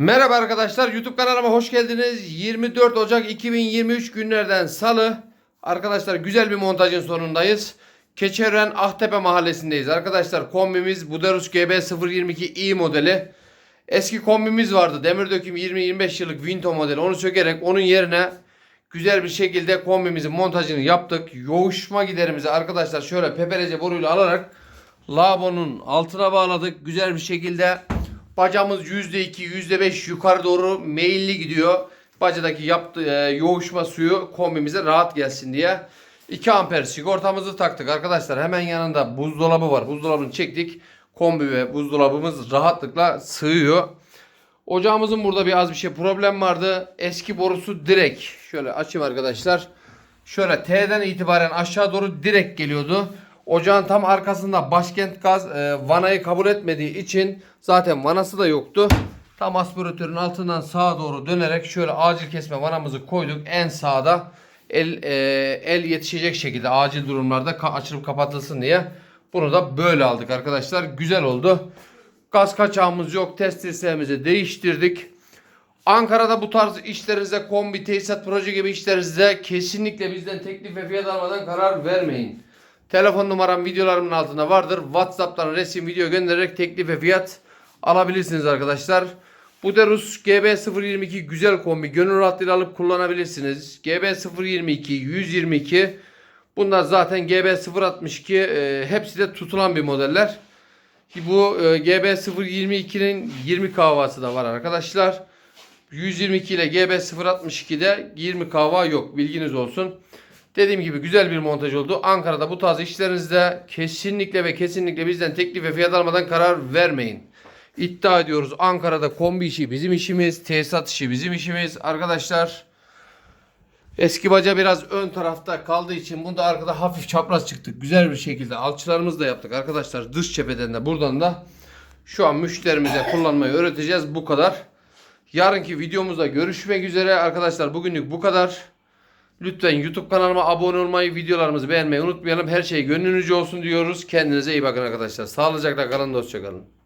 Merhaba arkadaşlar YouTube kanalıma hoş geldiniz. 24 Ocak 2023 günlerden salı. Arkadaşlar güzel bir montajın sonundayız. Keçiören Ahtepe mahallesindeyiz. Arkadaşlar kombimiz Buderus GB022i modeli. Eski kombimiz vardı. Demir döküm 20-25 yıllık Vinto modeli. Onu sökerek onun yerine güzel bir şekilde kombimizin montajını yaptık. Yoğuşma giderimizi arkadaşlar şöyle peperece boruyla alarak lavabonun altına bağladık. Güzel bir şekilde bacamız %2, %5 yukarı doğru meyilli gidiyor. Bacadaki yaptığı e, yoğuşma suyu kombimize rahat gelsin diye. 2 amper sigortamızı taktık arkadaşlar. Hemen yanında buzdolabı var. Buzdolabını çektik. Kombi ve buzdolabımız rahatlıkla sığıyor. Ocağımızın burada bir az bir şey problem vardı. Eski borusu direkt şöyle açayım arkadaşlar. Şöyle T'den itibaren aşağı doğru direkt geliyordu. Ocağın tam arkasında başkent gaz e, vanayı kabul etmediği için zaten vanası da yoktu. Tam aspiratörün altından sağa doğru dönerek şöyle acil kesme vanamızı koyduk. En sağda el e, el yetişecek şekilde acil durumlarda ka- açılıp kapatılsın diye. Bunu da böyle aldık arkadaşlar. Güzel oldu. Gaz kaçağımız yok. Test sistemimizi değiştirdik. Ankara'da bu tarz işlerinize kombi, tesisat, proje gibi işlerinizde kesinlikle bizden teklif ve fiyat almadan karar vermeyin. Telefon numaram videolarımın altında vardır. WhatsApp'tan resim, video göndererek teklif ve fiyat alabilirsiniz arkadaşlar. Bu da Rus GB022 güzel kombi. Gönül rahatlığıyla alıp kullanabilirsiniz. GB022, 122 Bunlar zaten GB062 e, hepsi de tutulan bir modeller. Bu e, GB022'nin 20 kahvası da var arkadaşlar. 122 ile GB062'de 20 kahva yok. Bilginiz olsun. Dediğim gibi güzel bir montaj oldu. Ankara'da bu tarz işlerinizde kesinlikle ve kesinlikle bizden teklif ve fiyat almadan karar vermeyin. İddia ediyoruz Ankara'da kombi işi bizim işimiz, tesisat işi bizim işimiz. Arkadaşlar eski baca biraz ön tarafta kaldığı için bunda arkada hafif çapraz çıktık. Güzel bir şekilde alçılarımızı da yaptık arkadaşlar. Dış cepheden de buradan da şu an müşterimize kullanmayı öğreteceğiz. Bu kadar. Yarınki videomuzda görüşmek üzere. Arkadaşlar bugünlük bu kadar. Lütfen YouTube kanalıma abone olmayı, videolarımızı beğenmeyi unutmayalım. Her şey gönlünüzce olsun diyoruz. Kendinize iyi bakın arkadaşlar. Sağlıcakla kalın, hoşça kalın.